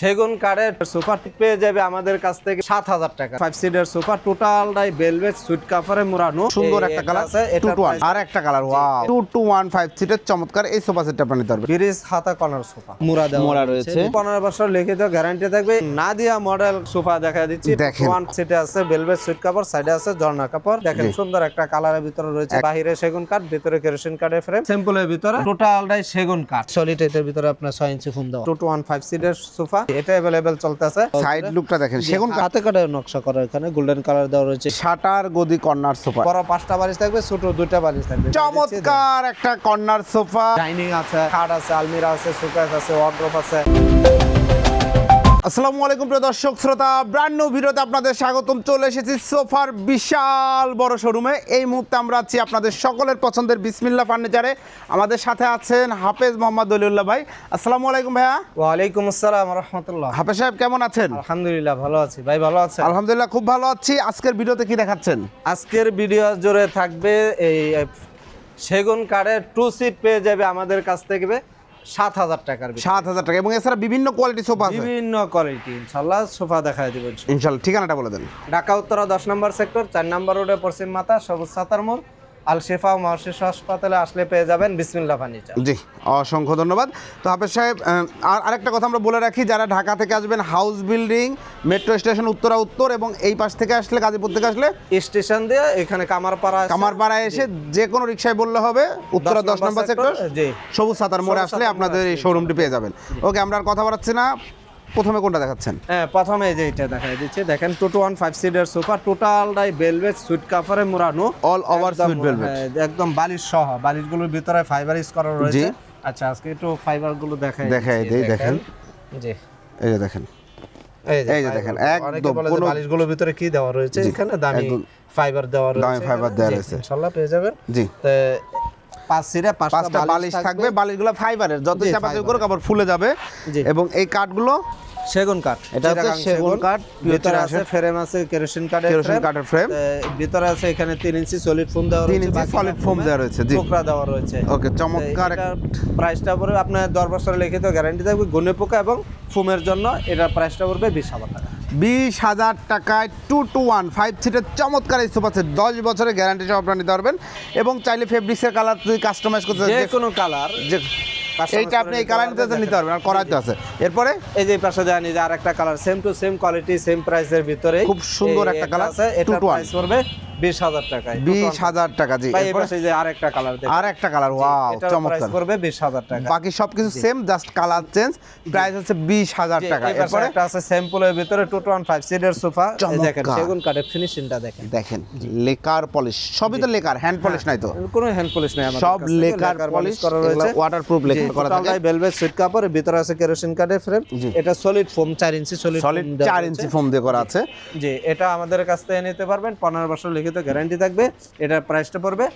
সেগুন কাঠের সোফা পেয়ে যাবে আমাদের কাছ থেকে সাত হাজার টাকা। ফাইভ সিটের সোফা টোটালটাই বেলভেট সুইট কাপড়ে মোড়ানো। সুন্দর একটা কালার আছে এটা আর একটা colour wow two two one five সিটের চমৎকার। এই সোফা সেটটা আপনি নিতে পারবেন ব্রিজ হাতা কর্নার সোফা মুড়া দেওয়া মোড়া রয়েছে। পনেরো বছর লিখিত গ্যারান্টি থাকবে। নাদিয়া মডেল সোফা দেখা দিচ্ছি। ওয়ান সিটে আছে বেলভেট সুইট কাপড় সাইডে আছে ঝর্ণা কাপড়। দেখেন সুন্দর একটা কালারের ভিতরে রয়েছে। বাহিরে সেগুন কাঠ ভিতরে কেরোসিন কাঠের ফ্রেম সিম্পলের ভিতরে টোটালটাই সেগুন কাঠ। সলিড এটার ভিতরে আপনার ছয় ইঞ্চি ফোন দেওয়া। টু টু ওয়ান ফাইভ সিটের সোফা এটা অ্যাভেলেবেল চলতেছে। সাইড লুকটা দেখেন সেগুন হাতে কাটা নকশা করা এখানে গোল্ডেন কালার দেওয়া রয়েছে। শাটার গদি কর্নার সোফা। বড় পাঁচটা বালিশ থাকবে ছোট দুইটা বালিশ থাকবে। চমৎকার একটা কর্নার সোফা। ডাইনিং আছে খাট আছে আলমিরা আছে সুকেস আছে ওয়ার্ড্রোপ আছে। আসসালামু আলাইকুম প্রিয় দর্শক শ্রোতা ব্র্যান্ড ভিডিওতে আপনাদের স্বাগতম। চলে এসেছি সোফার বিশাল বড় শোরুমে এই মুহূর্তে আমরা আছি আপনাদের সকলের পছন্দের বিসমিল্লা ফার্নিচারে। আমাদের সাথে আছেন হাফেজ মোহাম্মদ দলিউল্লাহ ভাই। আসসালামু আলাইকুম ভাইয়া। ওয়ালাইকুম আসসালাম রহমতুল্লাহ। হাফেজ সাহেব কেমন আছেন? আলহামদুলিল্লাহ ভালো আছি। ভাই ভালো আছেন? আলহামদুলিল্লাহ খুব ভালো আছি। আজকের ভিডিওতে কি দেখাচ্ছেন? আজকের ভিডিও জুড়ে থাকবে এই সেগুন কাঠের টু সিট পেয়ে যাবে আমাদের কাছ থেকে। সাত হাজার টাকার সাত হাজার টাকা। এবং এছাড়া বিভিন্ন কোয়ালিটি সোফা বিভিন্ন কোয়ালিটি ইনশাল্লাহ সোফা দেখায় দিব ইনশাল্লাহ। ইনশাল্লাহ ঠিকানাটা বলে দেন। ঢাকা উত্তরা দশ নম্বর সেক্টর চার নম্বর রোডে পশ্চিম মাথা সবুজ সাতার মোড়। আল শেফা ও হাসপাতালে আসলে পেয়ে যাবেন বিসমিল্লা ফার্নিচার। জি অসংখ্য ধন্যবাদ। তো হাফেজ সাহেব আর আরেকটা কথা আমরা বলে রাখি যারা ঢাকা থেকে আসবেন house building metro station Uttara উত্তর এবং এই পাশ থেকে আসলে গাজীপুর থেকে আসলে স্টেশন দিয়ে এখানে কামারপাড়া আছে। কামারপাড়ায় এসে যে কোনো রিক্সায় বললে হবে উত্তরা দশ নম্বর সেক্টর সবুজ সাতার মোড়ে আসলে আপনাদের এই শোরুমটি পেয়ে যাবেন। ওকে আমরা আর কথা বাড়াচ্ছি না। প্রথমে কোনটা দেখাচ্ছেন? হ্যাঁ প্রথমে যে এটা দেখাই দিচ্ছে দেখেন টু টু ওয়ান ফাইভ সিটের সোফা টোটালটাই বেলভেট সুইট কাপড়ে মোড়ানো একদম, sweet velvet। হ্যাঁ, একদম বালিশ সহ বালিশগুলোর ভিতরে ফাইবার ইউজ করা রয়েছে। আচ্ছা আজকে একটু ফাইবারগুলো দেখাই দেখাই দিই, দেখেন। জি। এই যে দেখেন। এই যে দেখেন, একদম কোনো- বালিশগুলোর ভিতরে কি দেওয়া রয়েছে এখানে? দামি ফাইবার দেওয়া রয়েছে দামি এখানে। দেওয়া রয়েছে। ইনশাআল্লাহ পেয়ে যাবেন। জি। পাঁচটা পাঁচটা বালিশ থাকবে। বালিশগুলো ফাইবারের যত চাপাচাপি fiber। করে কাপড় ফুলে যাবে। এবং এই কাঠগুলো সেগুন কাঠ। এটা হচ্ছে সেগুন কাঠ, ভিতরে আছে ফ্রেম আছে কেরোসিন কাঠের কেরোসিন কাঠের। এ, ভিতরে আছে এখানে তিন ইঞ্চি সলিড ফোম দেওয়া রয়েছে ইঞ্চি বাকি solid সব foam foam-এ দেওয়া রয়েছে, জি। টুকরা দেওয়া রয়েছে। ওকে চমৎকার প্রাইসটা পড়বে আপনার দশ বছরের লিখিত গ্যারান্টি থাকবে গুনে পোকা এবং ফোমের জন্য এটা প্রাইসটা পড়বে বিশ হাজার টাকা। বিশ হাজার টাকায় টু টু ওয়ান ফাইভ সিটের চমৎকার এই সোফা সেট দশ বছরের গ্যারান্টি সহ আপনারা নিতে পারবেন। এবং চাইলে ফেব্রিক্সের কালার তুই কাস্টমাইজ করতে যে কোনো কালার যে এইটা আপনি এই কালার নিতে নিতে পারবেন আর করাইতে আছে। এরপরে? এই যে পাশে জানি যে আরেকটা colour same two same quality same প্রাইসের ভিতরে খুব সুন্দর একটা কালার আছে এটা। প্রাইস পড়বে বিশ হাজার টাকায়। বিশ হাজার টাকা জি। ভাই এই যে আরেকটা কালার আর একটা কালার ওয়াও চমৎকার। পড়বে বিশ টাকা। বাকি সবকিছু same just colour change price হচ্ছে বিশ হাজার জি, টাকা। এই একটা আছে স্যাম্পলের ভিতরে টু টু ওয়ান ফাইভ সিটের সোফা দেখেন সেগুন কাঠের ফিনিশিংটা দেখেন। দেখেন লেকার পলিশ সবই তো লেকার হ্যান্ড পলিশ নাই তো? কোনো হ্যান্ড পলিশ নাই আমাদের সব লেকার পলিশ করা রয়েছে। ওয়াটারপ্রুফ লেকার করা থাকে। টোটালটাই ভেলভেট সুইট কাপড় ভিতরে আছে কেরোসিন কাঠের ফ্রেম এটা সলিড ফোম চার ইঞ্চি সলিড সলিড চার ইঞ্চি ফোম দিয়ে করা আছে। জি এটা আমাদের কাছ থেকে নিতে পারবেন। পনেরো বছর লিখিত গ্যারান্টি থাকবে এটার প্রাইসটা পড়বে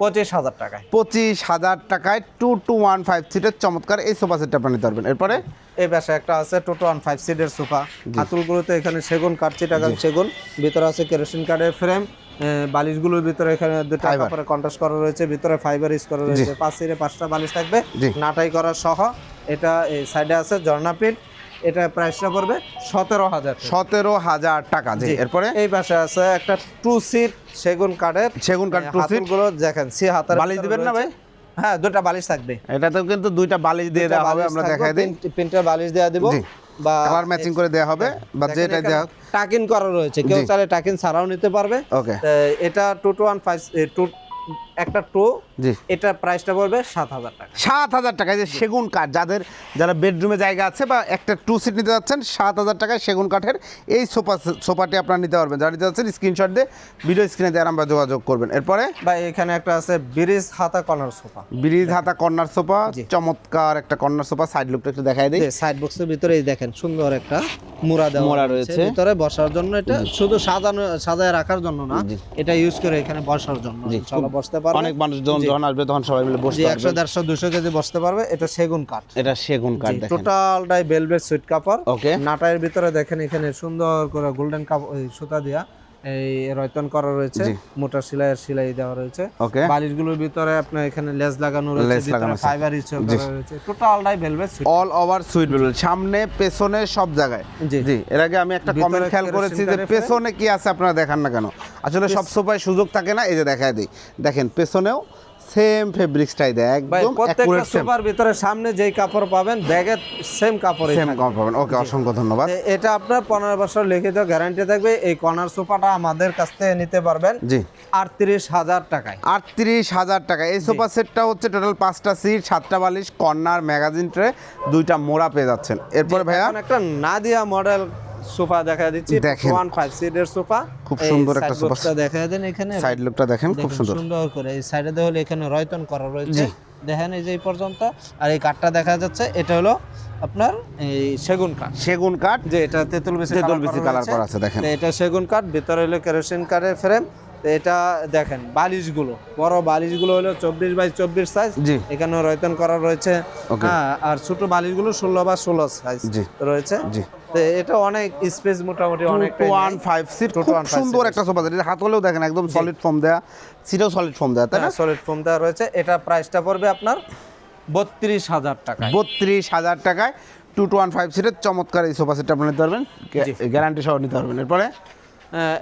পঁচিশ হাজার টাকায়। পঁচিশ হাজার টাকায় টু টু ওয়ান ফাইভ সিটের চমৎকার এই সোফা সেটটা আপনি নিতে পারবেন। এরপরে? এই পাশে একটা আছে টোটো ওয়ান ফাইভ সিটের সোফা হাতুলগুলোতে এখানে সেগুন কাঠ চিটাগাং সেগুন। ভিতরে আছে কেরোসিন কাঠের ফ্রেম বালিশগুলোর ভিতরে এখানে দুটো Fiber। কাপড়ে কন্ট্রাস্ট করা রয়েছে ভিতরে ফাইবার ইউজ করা রয়েছে। পাঁচ সিটে পাঁচটা বালিশ থাকবে। নাটাই করা সহ। এটা এই সাইডে আছে ঝর্ণা পিট এটা প্রাইসটা পড়বে সতেরো হাজার সতেরো হাজার টাকা জি এরপরে? এই পাশে আছে একটা টু সিট সেগুন কাঠের সেগুন কাঠ টু সিটগুলো দেখেন সি হাতার বালিশ দিবেন না ভাই? হ্যাঁ দুটা বালিশ থাকবে। এটাতেও কিন্তু দুইটা বালিশ দিয়ে দেওয়া হবে আমরা দেখাই দিই। প্রিন্টার বালিশ দেওয়া দিব। বা কালার ম্যাচিং করে দেওয়া হবে বা যেটা দেওয়া টাকিন করা রয়েছে কেউ। চাইলে টাকিন ছাড়াও নিতে পারবে। ওকে এটা two two one five two একটা টু জি। এটা প্রাইসটা পড়বে সাত হাজার টাকা। সাত হাজার টাকায় যে সেগুন কাঠ যাদের যারা বেডরুমে জায়গা আছে বা একটা টু সিট নিতে যাচ্ছেন সাত হাজার টাকায় সেগুন কাঠের এই সোফা সোফাটি আপনারা নিতে পারবেন। যারা নিতে যাচ্ছেন স্ক্রিনশট দিয়ে ভিডিও স্ক্রিনে দিয়ে আমরা যোগাযোগ করবেন। এরপরে? বা এখানে একটা আছে ব্রিজ হাতা কর্নার সোফা ব্রিজ হাতা কর্নার সোফা চমৎকার একটা কর্নার সোফা সাইড লুকটা একটু দেখাই দিই। সাইড বক্সের ভিতরে এই দেখেন সুন্দর একটা মুড়া দেওয়া মোড়া রয়েছে। ভিতরে বসার জন্য এটা শুধু সাজানো সাজায় রাখার জন্য না এটা ইউজ করে এখানে বসার জন্য বসতে পারবে। অনেক মানুষ যখন যখন আসবে তখন সবাই মিলে বসতে একশো পারবে। দেড়শো দুশো কেজি বসতে পারবে এটা সেগুন কাঠ। এটা সেগুন কাঠ দেখেন। টোটালটাই বেলভেট সুইট কাপড়। ওকে নাটায়ের ভিতরে দেখেন এখানে সুন্দর করে গোল্ডেন কাপড় সুতা দিয়া এই রয়তন করা রয়েছে মোটা সেলাই আর সেলাই দেওয়া রয়েছে। বালিশগুলোর ভিতরে আপনার এখানে লেজ লাগানো রয়েছে ফাইবার ইনস্টল করা রয়েছে। টোটালটাই velvet all over sweet velvet সামনে পেছনে সব জায়গায়। জি। জি এর আগে আমি একটা কমেন্ট খেয়াল করেছি যে পেছনে কি আছে আপনারা দেখান না কেন? আসলে সব সোফায় সুযোগ থাকে না এই যে দেখায় দিই। দেখেন পেছনেও সেম ফেব্রিক্সটাই দেয় একদম প্রত্যেকটা সোফার ভিতরে সামনে যেই কাপড় পাবেন ব্যাগের সেম কাপড় সেম কাপড় পাবেন। ওকে অসংখ্য ধন্যবাদ। এটা আপনার পনেরো বছর লিখিত গ্যারান্টি থাকবে। এই কর্নার সোফাটা আমাদের কাছ থেকে নিতে পারবেন জি। আটত্রিশ হাজার টাকায়। আটত্রিশ হাজার টাকা এই সোফা সেটটা হচ্ছে টোটাল পাঁচটা সিট সাতটা বালিশ কর্নার ম্যাগাজিন ট্রে দুইটা মোড়া পেয়ে যাচ্ছেন। এরপরে ভাইয়া? একটা নাদিয়া মডেল সোফা দেখা দিচ্ছি দেখেন। সিটের সোফা। খুব সুন্দর একটা সোফা। দেখা দেন এখানে। সাইড লুকটা দেখেন খুব সুন্দর। সুন্দর করে। এই সাইডে দেখলে এখানে রয়তন করা রয়েছে। দেখেন এই যে এই পর্যন্ত। আর এই কাঠটা দেখা যাচ্ছে এটা হলো আপনার এই সেগুন কাঠ। সেগুন কাঠ যে এটা তেঁতুল বেশি তেঁতুল বেশি কালার করা আছে, দেখেন। এটা সেগুন কাঠ ভিতরে হলো কেরোসিন কাঠের ফ্রেম তো এটা দেখেন বালিশগুলো বড় বালিশগুলো হলো চব্বিশ বাই চব্বিশ সাইজ জি। এখানে রয়তন করা রয়েছে. হ্যাঁ আর ছোট বালিশগুলো ষোলো বা ষোলো সাইজ জি। রয়েছে। জি। এটা অনেক স্পেস মোটামুটি অনেকটাই ওয়ান ফাইভ সিট খুব সুন্দর একটা সোফা সেট হাত হলেও দেখেন একদম সলিড ফর্ম দেয়া সিটও সলিড ফর্ম দেয়া তাই না? সলিড ফোম দেওয়া রয়েছে। এটা প্রাইসটা পড়বে আপনার বত্রিশ হাজার টাকায়। বত্রিশ হাজার টাকায় টু টু ওয়ান ফাইভ সিটের চমৎকার এই সোফা সেটটা আপনি নিতে পারবেন। গ্যারান্টি সহ নিতে পারবেন। এরপরে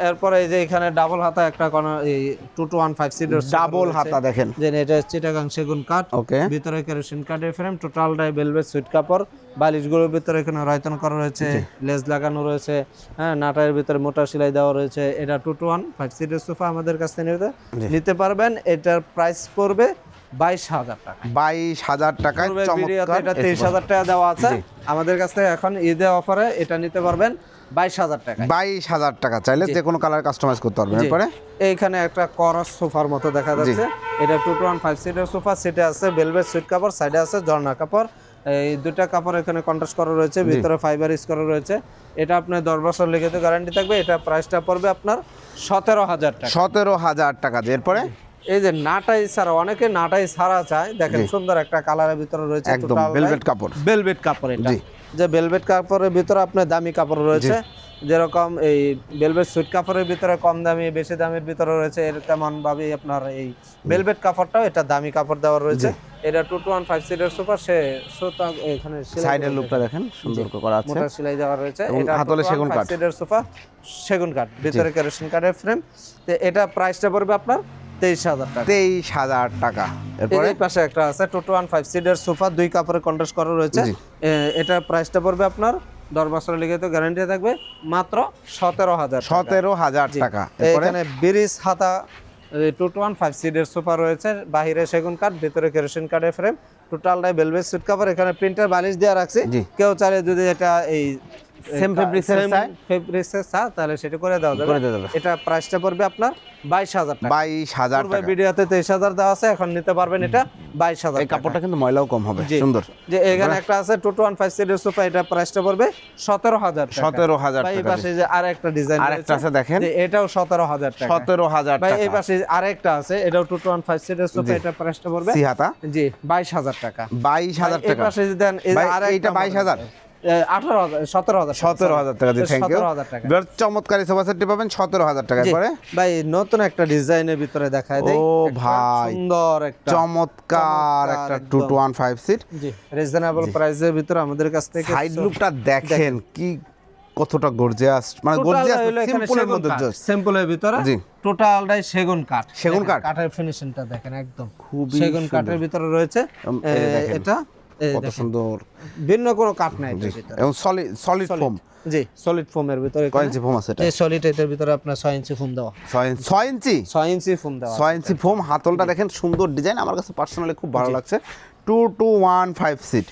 এরপরে এই যে এখানে ডাবল হাতা একটা কোন এই টু টু ওয়ান ফাইভ সিটের ডাবল হাতা দেখেন। যে এটা চিটাগাং সেগুন কাঠ। ওকে ভিতরে কেরোসিন কাঠের ফ্রেম টোটালটাই বেলভেট সুইট কাপড়। বালিশগুলোর ভিতরে এখানে রয়তন করা রয়েছে লেজ লাগানো রয়েছে হ্যাঁ নাটায়ের ভিতরে মোটা সেলাই দেওয়া রয়েছে। এটা টু টু ওয়ান ফাইভ সিটের সোফা আমাদের কাছ থেকে নিতে নিতে পারবেন। এটার প্রাইস পড়বে বাইশ হাজার টাকা বাইশ হাজার টাকায় এটা তেইশ। হাজার টাকা দেওয়া আছে। আমাদের কাছ এখন ঈদে অফারে এটা নিতে পারবেন। বাইশ হাজার টাকা বাইশ হাজার টাকা চাইলে যে কোনো কালার কাস্টমাইজ করতে পারবেন। এরপরে? এইখানে একটা করস সোফার মতো দেখা যাচ্ছে। এটা টু টু ওয়ান ফাইভ সিটের সোফা সিটে আছে বেলভেট সুইট কাপড় সাইডে আছে ঝর্ণা কাপড়। এই দুটা কাপড় এখানে কন্ট্রাস্ট করা রয়েছে ভিতরে ফাইবার ইউজ করা রয়েছে। এটা আপনার দশ বছর লিখিত গ্যারান্টি থাকবে। এটা প্রাইসটা পড়বে আপনার সতেরো হাজার টাকা। সতেরো হাজার টাকা এরপরে? এই যে নাটাই ছাড়া অনেকে নাটাই ছাড়া চায়। দেখেন সুন্দর একটা কালারের ভিতরে রয়েছে একদম velvet কাপড়। বেলভেট কাপড় এটা। যে বেলভেট কাপড়ের ভিতরে আপনার দামি কাপড় রয়েছে। যেরকম এই বেলভেট সুইট কাপড়ের ভিতরে কম দামি বেশি দামের ভিতরে রয়েছে এর তেমন ভাবে আপনার এই বেলভেট কাপড়টাও এটা দামি কাপড় দেওয়া রয়েছে। এটা টু টু ওয়ান ফাইভ সিটের সুপার সে সুতা এখানে সাইডের দেখেন সুন্দর করা আছে। মোটা সেলাই দেওয়া রয়েছে। এটা হাতলে সেগুন কাঠ। সিটের সোফা সেগুন কাঠ ভিতরে কেরোসিন কাঠের ফ্রেম তো এটা প্রাইসটা পড়বে আপনার তেইশ হাজার টাকা। তেইশ হাজার টাকা। এরপরে? পাশে একটা আছে টু টু ওয়ান ফাইভ সিটের সোফা দুই কাপড়ে কন্ট্রাস্ট করা রয়েছে। এটার প্রাইসটা পড়বে আপনার দশ বছরের লিগে তো গ্যারান্টি থাকবে মাত্র সতেরো হাজার সতেরো হাজার টাকা। এখানে ব্রিজ হাতা টু টু ওয়ান ফাইভ সিটের সোফা রয়েছে বাহিরে সেগুন কাঠ ভিতরে কেরোসিন কাঠের ফ্রেম টোটালটাই বেলভেট সুট কাপড় এখানে প্রিন্টার বালিশ দেওয়া রাখছি। কেউ চাইলে যদি এটা এই Same fabrics এর ফেব্রিক্সের চা তাহলে সেটা করে দেওয়া যাবে। করে দেওয়া যাবে। এটা প্রাইসটা পড়বে আপনার বাইশ হাজার টাকা। বাইশ হাজার টাকা। ভিডিওতে তেইশ হাজার দেওয়া আছে এখন নিতে পারবেন এটা বাইশ হাজার এই কাপড়টা কিন্তু ময়লাও কম হবে সুন্দর। যে এখানে একটা আছে টু টু ওয়ান ফাইভ সিটের সোফা এটা প্রাইসটা পড়বে সতেরো হাজার সতেরো হাজার এই পাশে যে আর একটা ডিজাইন আরেকটা আছে দেখেন। এটাও সতেরো হাজার টাকা। সতেরো হাজার ভাই এই টাকা। পাশে আরেকটা আছে এটাও টু টু ওয়ান ফাইভ সিটের সোফা এটা প্রাইসটা পড়বে সিহাতা। জি বাইশ হাজার টাকা। বাইশ হাজার এই টাকা। পাশে যদি দেন এই যে ভাই, আরেকটা 22,000? আঠারো হাজার সতেরো হাজার সতেরো হাজার টাকা দিয়ে থ্যাংক ইউ টাকা। চমৎকার সোফা সেটটি পাবেন সতেরো হাজার টাকা করে। ভাই নতুন একটা ডিজাইনের ভিতরে দেখায় দেই। ও ভাই। সুন্দর একটা চমৎকার চমৎকার একটা two two one five seat reasonable প্রাইসের ভিতরে আমাদের কাছ থেকে সাইড লুকটা দেখেন। কি কতটা গর্জিয়াস মানে গর্জিয়াস সিম্পলের মধ্যে সিম্পলের ভিতরে জি। টোটালটাই সেগুন কাঠ। সেগুন কাঠ? কাঠের ফিনিশিংটা দেখেন একদম। খুবই সেগুন কাঠের ভিতরে রয়েছে। এটা। কত সুন্দর। ভিন্ন কোনো কাঠ নাই এবং সলিড সলিড ফোম জি সলিড ফোমের ভিতরে কয় ইঞ্চি ফোম আছে এটা? সলিড এটার ভিতরে আপনার ছয় ইঞ্চি ফোম দেওয়া। ছয় ইঞ্চি- ছয় ইঞ্চি? ফোম দেওয়া ছয় ইঞ্চি ফোম হাতলটা দেখেন সুন্দর ডিজাইন আমার কাছে পার্সোনালি খুব ভালো লাগছে। Two two one five seat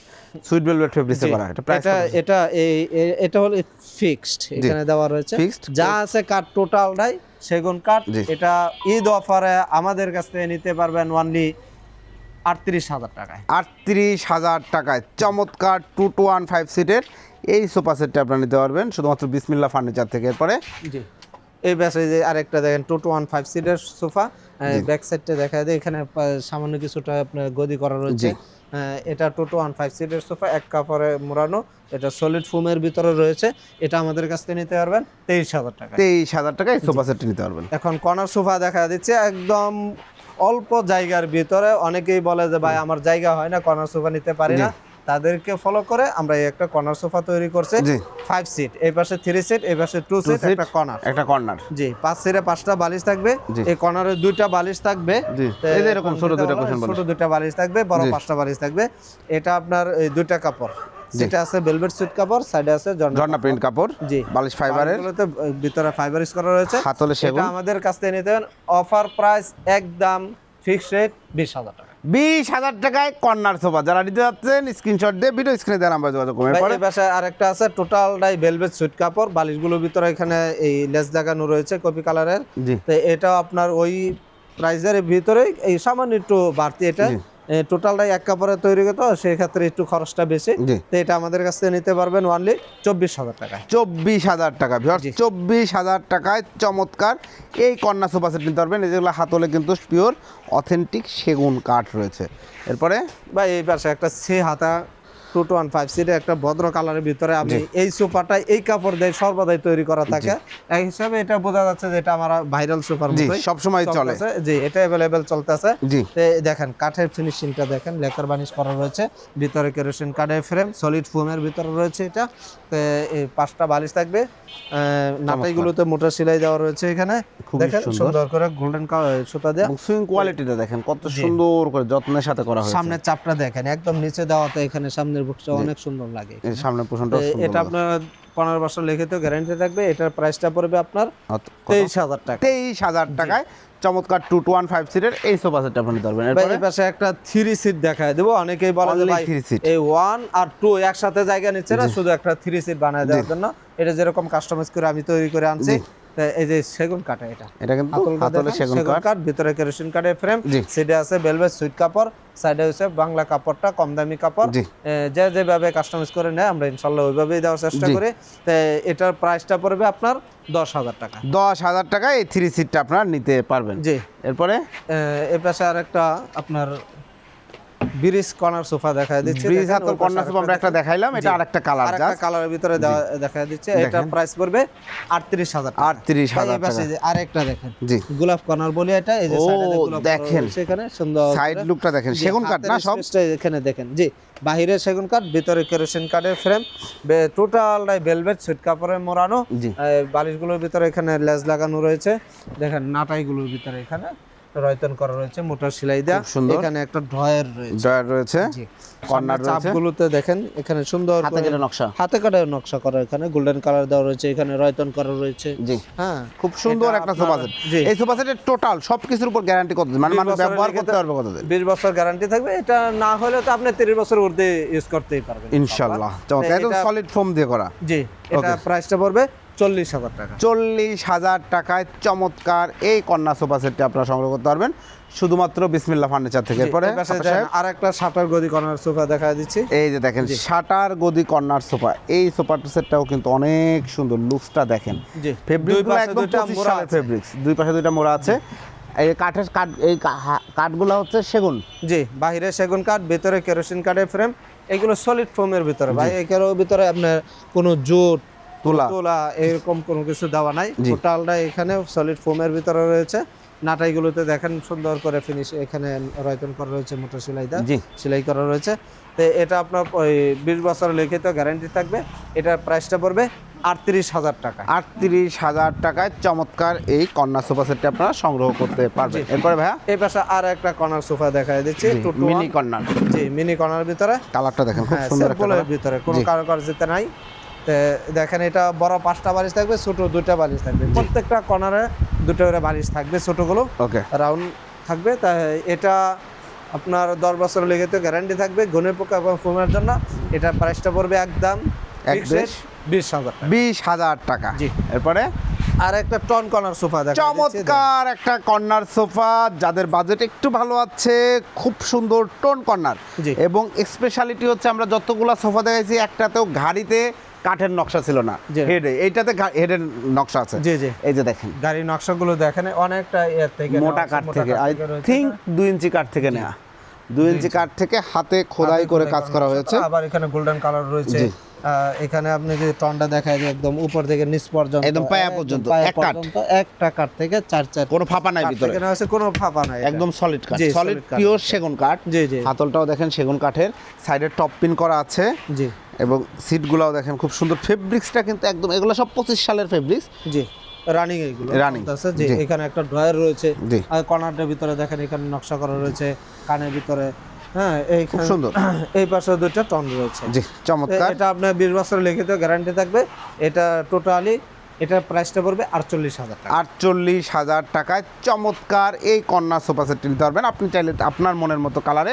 sweet velvet ফেব্রিক্সে করা। এটা এটা এটা এই এটা হলো ফিক্সড এখানে দেওয়া রয়েছে? যা আছে কাঠ টোটালটাই সেগুন কাঠ। এটা ঈদ অফারে আমাদের কাছ থেকে নিতে পারবেন ওয়ানলি আটত্রিশ হাজার টাকায়। আটত্রিশ হাজার টাকায়। চমৎকার টু টু ওয়ান ফাইভ সিটের এই সোফা সেটটা আপনারা নিতে পারবেন শুধুমাত্র বিসমিল্লা ফার্নিচার থেকে। এরপরে জি। এই পাশে যে আরেকটা দেখেন টু টু ওয়ান ফাইভ সিটের সোফা ব্যাক সাইডটা দেখা যায় এখানে সামান্য কিছুটা আপনার গদি করা রয়েছে। এটা টু টু ওয়ান ফাইভ সিটের সোফা এক কাপড়ে মোড়ানো। এটা সলিড ফোমের ভিতরে রয়েছে। এটা আমাদের কাছ থেকে নিতে পারবেন তেইশ হাজার টাকা তেইশ হাজার টাকায় সোফা সেটটি নিতে পারবেন। এখন কর্নার সোফা দেখা দিচ্ছে একদম অল্প জায়গার ভিতরে অনেকেই বলে যে ভাই আমার জায়গা হয় না কর্নার সোফা নিতে পারি না। তাদেরকে ফলো করে আমরা এই একটা কর্নার সোফা তৈরি করছি। ফাইভ সিট এই পাশে থ্রি সিট এই পাশে টু সিট একটা কর্নার একটা কর্নার জি পাঁচ সিটে পাঁচটা বালিশ থাকবে। এই কর্নারে দুইটা বালিশ থাকবে। জি। এই যে এরকম ছোট দুইটা। ছোট দুইটা বালিশ থাকবে বড় পাঁচটা বালিশ থাকবে। এটা আপনার এই দুইটা কাপড়। সেটা আছে ভেলভেট সুইট কাপড় সাইডে আছে ঝর্ণা প্রিন্ট কাপড় জি। বালিশ ফাইবারের ভিতরে ফাইবার ইউজ করা রয়েছে। হাতলে সেগুন। এটা আমাদের কাছ থেকে নিতে অফার প্রাইস একদম ফিক্স রেট বিশ হাজার টাকা। বিশ হাজার টাকায় কর্নার সোফা যারা নিতে যাচ্ছেন স্ক্রিনশট দিয়ে ভিডিও স্ক্রিনে দেওয়া নাম্বার যোগাযোগ করবেন পরে এই আরেকটা আছে টোটাল ডাই ভেলভেট সুইট কাপড়। বালিশগুলোর ভিতরে এখানে এই লেস লাগানো রয়েছে কপি কালারের তো এটা আপনার ওই প্রাইজের ভিতরে এই সামান্য একটু বাড়তি এটা। টোটালটাই এক কাপড়ে তৈরি তো সেক্ষেত্রে একটু খরচটা বেশি। তো এটা আমাদের কাছ থেকে নিতে পারবেন ওনলি চব্বিশ হাজার টাকা চব্বিশ হাজার টাকা চব্বিশ হাজার টাকায় চমৎকার। এই কন্যা সোফা সেট নিতে পারবেন। যেগুলো হাতলে কিন্তু পিওর অথেন্টিক সেগুন কাঠ রয়েছে। এরপরে? বা এই পাশে একটা সে হাতা টু টু ওয়ান ফাইভ সিটের একটা ভদ্র কালারের ভিতরে আমি এই সোফাটা এই কাপড় দিয়ে সর্বদাই তৈরি করা থাকে। এই হিসাবে এটা বোঝা যাচ্ছে যে এটা আমার ভাইরাল সোফার চলে। জি এটা অ্যাভেলেবেল চলতেছে। দেখেন কাঠের ফিনিশিংটা দেখেন লেকার বানিশ করা রয়েছে। ভিতরে কেরোসিন কাঠের ফ্রেম সলিড ফোমের ভিতরে রয়েছে এটা। এই পাঁচটা বালিশ থাকবে। নাটাইগুলোতে মোটর সেলাই দেওয়া রয়েছে এখানে। দেখেন সুন্দর। করে গোল্ডেন সুতা দেওয়া সুইং কোয়ালিটিটা দেখেন কত সুন্দর করে যত্নের সাথে করা হয়েছে। সামনের চাপটা দেখেন একদম নিচে দেওয়াতে এখানে সামনের বুকটা অনেক সুন্দর লাগে সামনের পোষণটা তো এটা আপনার পনেরো বছর লিখিত গ্যারান্টি থাকবে। এটার প্রাইসটা পড়বে আপনার তেইশ হাজার টাকা। তেইশ হাজার টাকায় চমৎকার টু টু ওয়ান ফাইভ সিটের এই সোফা সেটটা আপনি এরপরে? এই পাশে একটা থ্রি সিট দেখায় দেবো। অনেকেই বলে যে ভাই এই ওয়ান আর টু একসাথে জায়গা নিচ্ছে না শুধু একটা থ্রি সিট বানায় দেওয়ার জন্য। এটা যেরকম কাস্টমাইজ করে আমি তৈরি করে আনছি। তো এই যে সেগুন কাটা এটা। এটা কিন্তু হাতলে সেগুন কাঠ। ভিতরে কেরোসিন কাঠের ফ্রেম। সিটে আছে বেলভেট সুইট কাপড় সাইডে হচ্ছে বাংলা কাপড়টা কম দামি কাপড় যে যেভাবে কাস্টমাইজ করে নেয় আমরা ইনশাল্লাহ ওইভাবেই দেওয়ার চেষ্টা করি। তো এটার প্রাইসটা পড়বে আপনার দশ হাজার টাকা। দশ হাজার টাকায় এই থ্রি সিটটা আপনার নিতে পারবেন। জি। এরপরে? এ, পাশে আর একটা আপনার ব্রিজ কর্নার সোফা দেখা দিচ্ছে। ব্রিজ হাতল কর্নার সোফা আমরা একটা দেখাইলাম এটা আরেকটা কালার জাস্ট কালারের ভিতরে দেখা দিচ্ছে এটা প্রাইস পড়বে আটত্রিশ হাজার আটত্রিশ হাজার এই পাশে আরেকটা দেখেন। জি। গোলাপ কর্নার বলি এটা এই যে সাইডে গোলাপ দেখেন। সেখানে সুন্দর সাইড লুকটা দেখেন সেগুন কাঠ না সব? এখানে দেখেন। জি বাহিরে সেগুন কাঠ ভিতরে কেরোসিন কাঠের ফ্রেম টোটালটাই ভেলভেট সুইট কাপড়ে মোড়ানো। বালিশগুলোর ভিতরে এখানে লেজ লাগানো রয়েছে। দেখেন নাটাইগুলোর ভিতরে এখানে। রয়তন করা রয়েছে মোটর সেলাই দেওয়া সুন্দর। এখানে একটা ড্রয়ার রয়েছে। ড্রয়ার রয়েছে কর্নার রয়েছে। চাপগুলোতে দেখেন এখানে সুন্দর হাতে কেটে নকশা। হাতে কাটা নকশা করা এখানে গোল্ডেন কালার দেওয়া রয়েছে এখানে রয়তন করা রয়েছে। জি। হ্যাঁ খুব সুন্দর একটা সোফা সেট এই সোফা সেটের টোটাল সবকিছুর উপর গ্যারান্টি কত মানে মানুষ ব্যবহার করতে পারবে কতদিন বিশ বছর গ্যারান্টি থাকবে এটা না হলে তো আপনি তিরিশ বছর ঊর্ধ্বে ইউজ করতেই পারবেন। ইনশাল্লাহ। চমৎকার। এটা- সলিড ফোম দিয়ে করা। জি এটা. প্রাইসটা পড়বে চল্লিশ হাজার টাকা। চল্লিশ হাজার টাকায় চমৎকার এই কন্যা সোফা সেটটি আপনারা সংগ্রহ করতে পারবেন। শুধুমাত্র বিসমিল্লা ফার্নিচার থেকে এরপরে আর একটা শাটার গদি কর্নার সোফা দেখা দিচ্ছি। এই যে দেখেন শাটার গদি কর্নার সোফা। এই সোফা সেটটাও কিন্তু অনেক সুন্দর লুকসটা দেখেন। জি ফেব্রিক দুই পাশে একদম দুইটা মোড়া আছে। ফেব্রিক্স দুই পাশে দুইটা মোড়া আছে। এই কাঠের কাঠ এই কাঠগুলো হচ্ছে সেগুন। জি বাহিরে সেগুন কাঠ ভিতরে কেরোসিন কাঠের ফ্রেম এগুলো সলিড ফোমের ভিতরে। ভাই এগুলোর ভিতরে আপনার কোনো জোট তোলা। তোলা এরকম কোনো কিছু দেওয়া নাই। টোটালটা এখানে সলিড ফোমের ভিতরে রয়েছে। নাটাইগুলোতে দেখেন সুন্দর করে ফিনিশ এখানে রয়তন করা রয়েছে মোটর সেলাই সেলাই করা রয়েছে। তো এটা আপনার ওই বিশ বছর লিখিত গ্যারান্টি থাকবে। এটার প্রাইসটা পড়বে আটত্রিশ হাজার টাকা আটত্রিশ হাজার টাকায় চমৎকার এই কন্যা সোফা সেটটি আপনারা সংগ্রহ করতে পারবেন। এরপরে ভাইয়া? এই পাশে আর একটা কর্নার সোফা দেখা দিচ্ছি মিনি কর্নার জি মিনি কর্নার ভিতরে। কালারটা দেখেন খুব হ্যাঁ সুন্দর। ভিতরে কোনো জি। কারুকার্যতে নাই। তো দেখেন এটা বড় পাঁচটা বালিশ থাকবে ছোট দুইটা বালিশ থাকবে। প্রত্যেকটা কর্নারে দুটো করে বালিশ থাকবে ছোটগুলো। ওকে। রাউন্ড থাকবে তাই এটা আপনার দশ বছর লেগে তো গ্যারান্টি থাকবে ঘনের পোকা এবং ফোমের জন্য। এটা প্রাইসটা পড়বে একদম এক বেশ। হাজার টাকা। বিশ হাজার টাকা। জি। এরপরে? আর একটা টন কর্নার সোফা দেখা। চমৎকার একটা কর্নার সোফা যাদের বাজেট একটু ভালো আছে খুব সুন্দর টন কর্নার জি। এবং স্পেশালিটি হচ্ছে আমরা যতগুলো সোফা দেখাইছি একটাতেও ঘাড়িতে কাঠের নকশা ছিল না। হেডে এইটাতে হেডের নকশা আছে। জি জি। এই যে দেখেন। গাড়ির নকশাগুলো দেখেন অনেকটা এর থেকে মোটা আছে, কাঠ থেকে। আই থিঙ্ক দুই ইঞ্চি কাঠ থেকে নেওয়া। দুই ইঞ্চি কাঠ থেকে হাতে খোদাই করে কাজ করা হয়েছে। আবার এখানে গোল্ডেন কালার রয়েছে। এখানে আপনি যে টনটা দেখায় যে একদম উপর থেকে নিচ পর্যন্ত একদম পায়া পর্যন্ত, এক কাঠ। পর্যন্ত একটা কাঠ থেকে চার চার কোনো ফাঁপা নাই ভিতরে। নেওয়া হয়েছে, কোনো ফাঁপা নাই একদম সলিড কাঠ। সলিড পিওর সেগুন কাঠ। জি জি। হাতলটাও দেখেন সেগুন কাঠের। সাইডে টপ পিন করা আছে। জি। এবং সিটগুলাও দেখেন খুব সুন্দর। ফেব্রিক্সটা কিন্তু একদম এগুলো সব পঁচিশ সালের ফেব্রিক্স। জি রানিং এগুলো। রানিং যে এখানে একটা ড্রয়ার রয়েছে। আর কর্নারটার ভিতরে দেখেন এখানে নকশা করা রয়েছে কানের ভিতরে। হ্যাঁ এই খুব সুন্দর। এই পাশে দুটো টন রয়েছে। জি চমৎকার। এটা আপনার বিশ বছর লিখিত গ্যারান্টি থাকবে। এটা টোটালি এটার প্রাইসটা পড়বে আটচল্লিশ হাজার টাকা। আটচল্লিশ হাজার টাকায় চমৎকার এই কন্যা সোফা সেটটি নিতে পারবেন। আপনি চাইলে আপনার মনের মতো কালারে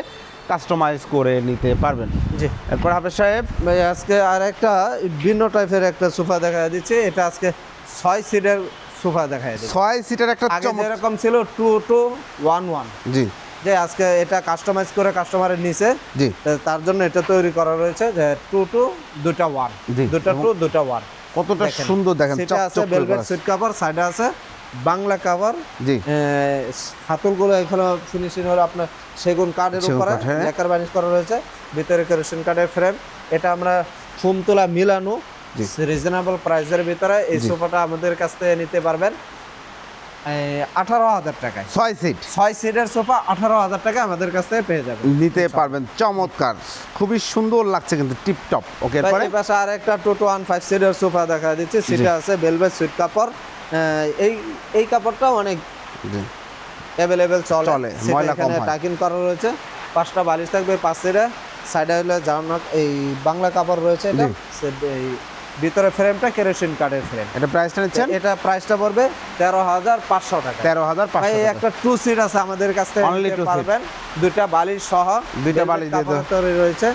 কাস্টমাইজ করে নিতে পারবেন। জি। এরপর হাফেজ সাহেব ভাই আজকে আর একটা ভিন্ন টাইপের একটা সোফা দেখা দিচ্ছে। এটা আজকে ছয় সিটের সোফা দেখা যাচ্ছে ছয় সিটের একটা যেরকম ছিল টু টু ওয়ান ওয়ান জি। যে আজকে এটা কাস্টমাইজ করে কাস্টমারের নিচে। জি। তার জন্য এটা তৈরি করা রয়েছে যে টু টু দুটা ওয়ান জি। দুটা টু দুটা ওয়ান কতটা সুন্দর দেখেন সেটা আছে আছে। সুইট কাভার সাইডে আছে বাংলা কাভার জি হাতলগুলো এখানে ফিনিশিং হলো আপনার সেগুন কাঠের উপরে হ্যাঁ। লেকার বানিশ করা রয়েছে ভিতরে কেরোসিন কাঠের ফ্রেম এটা আমরা ফোম তোলা মিলানো। রিজনেবল প্রাইসের ভিতরে এই সোফাটা আমাদের কাছ থেকে নিতে পারবেন আঠারো হাজার টাকায়। ছয় সিট ছয় সিটের সোফা আঠারো হাজার টাকা আমাদের কাছ পেয়ে যাবেন। নিতে পারবেন। চমৎকার। খুবই সুন্দর লাগছে কিন্তু টিপ টপ ওকে পাশে আর একটা টু টু ওয়ান ফাইভ সিটের সোফা দেখা দিচ্ছে। সেটা আছে বেলভেট সুইট কাপড়। এই এই কাপড়টা অনেক অ্যাভেলেবেল চলে। এখানে। টাকিং করা রয়েছে। পাঁচটা বালিশ থাকবে পাঁচ সিটে সাইডে হলো জামা এই বাংলা কাপড় রয়েছে এটা। এই ভিতরে ফ্রেমটা কেরোসিন কাঠের ফ্রেম। এটা প্রাইসটা নিচ্ছেন? এটা প্রাইসটা পড়বে তেরো হাজার পাঁচশো টাকা। তেরো হাজার ভাই পাঁচশো একটা টু সিট আছে আমাদের কাছ থেকে নিতে two পারবেন। দুইটা বালিশ সহ। দুইটা বালিশ দিয়ে রয়েছে।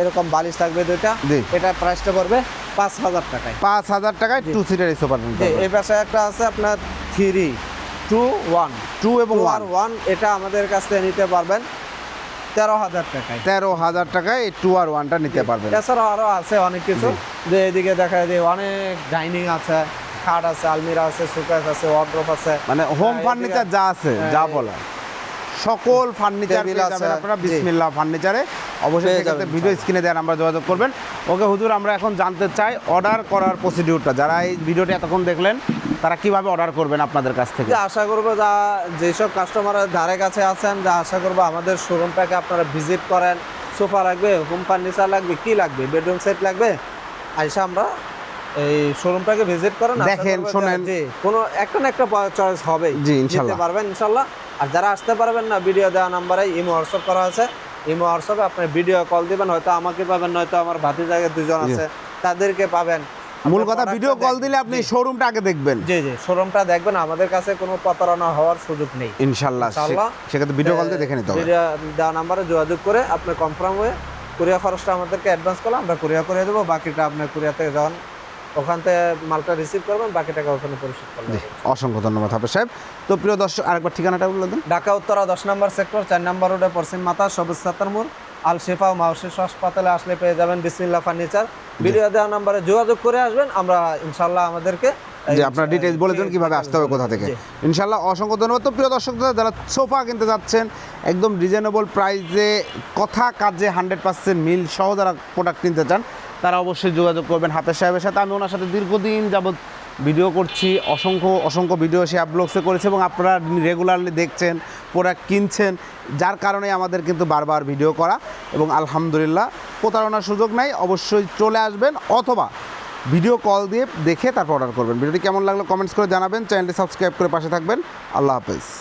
এরকম বালিশ থাকবে দুইটা। এটা প্রাইসটা পড়বে পাঁচ হাজার টাকায়। পাঁচ হাজার টাকায় টু সিটের এই সোফা যে এই পাশে একটা আছে আপনার থ্রি টু ওয়ান টু এবং টু ওয়ান ওয়ান এটা আমাদের কাছ থেকে নিতে পারবেন। তেরো হাজার টাকায়। তেরো হাজার টাকায় এই টু আর ওয়ানটা নিতে পারবেন। এছাড়াও আরও আছে অনেক কিছু। যে এদিকে দেখা যায় যে অনেক ডাইনিং আছে খাট আছে আলমিরা আছে সুকেস আছে ওয়ার্ড্রপ আছে। মানে হোম হ্যাঁ, ফার্নিচার যা আছে হ্যাঁ, যা এই- বলা সকল ফার্নিচার আপনারা জি। বিসমিল্লাহ ফার্নিচারে অবশ্যই সেক্ষেত্রে ভিডিও স্ক্রিনে দেওয়ার আমরা যোগাযোগ করবেন। ওকে হুজুর আমরা এখন জানতে চাই অর্ডার করার প্রসিডিউরটা যারা এই ভিডিওটি এতক্ষণ দেখলেন তারা কীভাবে অর্ডার করবেন আপনাদের কাছ থেকে? আশা করব যা যেসব কাস্টমার ধারে কাছে আছেন যা আশা করব আমাদের শোরুমটাকে আপনারা ভিজিট করেন। সোফা লাগবে হোম ফার্নিচার লাগবে কি লাগবে? বেডরুম সেট লাগবে? আইসা আমরা এই শোরুমটাকে ভিজিট করেন। দেখেন, শোনেন। জি কোনো একটা না একটা চয়েস হবে। জি, ইনশাল্লাহ। পারবেন ইনশাল্লাহ। আর যারা আসতে পারবেন না ভিডিও দেওয়া নাম্বারে ইমো হোয়াটসঅ্যাপ করা আছে। ইমো হোয়াটসঅ্যাপে আপনি ভিডিও কল দিবেন হয়তো আমাকে পাবেন নয়তো আমার ভাতি জায়গায় দুজন আছে তাদেরকে পাবেন। মূল কথা ভিডিও কল দিলে আপনি শোরুমটা আগে দেখবেন। জি জি শোরুমটা দেখবেন। আমাদের কাছে কোনো প্রতারণা হওয়ার সুযোগ নেই। ইনশাল্লাহ সেক্ষেত্রে ভিডিও কল দিয়ে দেখে নিতে হবে। দেওয়া নাম্বারে যোগাযোগ করে আপনি কনফার্ম হয়ে কুরিয়ার খরচটা আমাদেরকে অ্যাডভান্স করলে আমরা কুরিয়ার করে দেবো। বাকিটা আপনার কুরিয়ার থেকে যখন ওখান থেকে মালটা রিসিভ করবেন বাকি টাকা ওখানে পরিশোধ করবেন। জি অসংখ্য ধন্যবাদ হাফেজ সাহেব। তো প্রিয় দর্শক আরেকবার ঠিকানাটা বলে দিন। ঢাকা উত্তরা দশ নম্বর সেক্টর চার নম্বর রোডে পশ্চিম মাতা সবুজ সাতার মোড়। আল শেফা ও মাউসিস হাসপাতালে আসলে পেয়ে যাবেন বিসমিল্লা ফার্নিচার। ভিডিও দেওয়া নাম্বারে যোগাযোগ করে আসবেন আমরা ইনশাল্লাহ আমাদেরকে যে আপনার ডিটেলস বলে দেন কীভাবে আসতে হবে কোথা থেকে। ইনশাল্লাহ অসংখ্য ধন্যবাদ। তো প্রিয় দর্শক যারা সোফা কিনতে যাচ্ছেন একদম রিজনেবল প্রাইসে কথা কাজে হান্ড্রেড পার্সেন্ট মিল সহ যারা প্রোডাক্ট কিনতে চান তারা অবশ্যই যোগাযোগ করবেন হাফেজ সাহেবের সাথে। আমি ওনার সাথে দীর্ঘদিন যাবৎ ভিডিও করছি, অসংখ্য অসংখ্য ভিডিও সে আপলোডসে করেছে এবং আপনারা রেগুলারলি দেখছেন প্রোডাক্ট কিনছেন, যার কারণে আমাদের কিন্তু বারবার ভিডিও করা এবং আলহামদুলিল্লাহ প্রতারণার সুযোগ নাই, অবশ্যই চলে আসবেন অথবা ভিডিও কল দিয়ে দেখে তারপর অর্ডার করবেন। ভিডিওটি কেমন লাগল কমেন্টস করে জানাবেন চ্যানেলটি সাবস্ক্রাইব করে পাশে থাকবেন, আল্লাহ হাফেজ।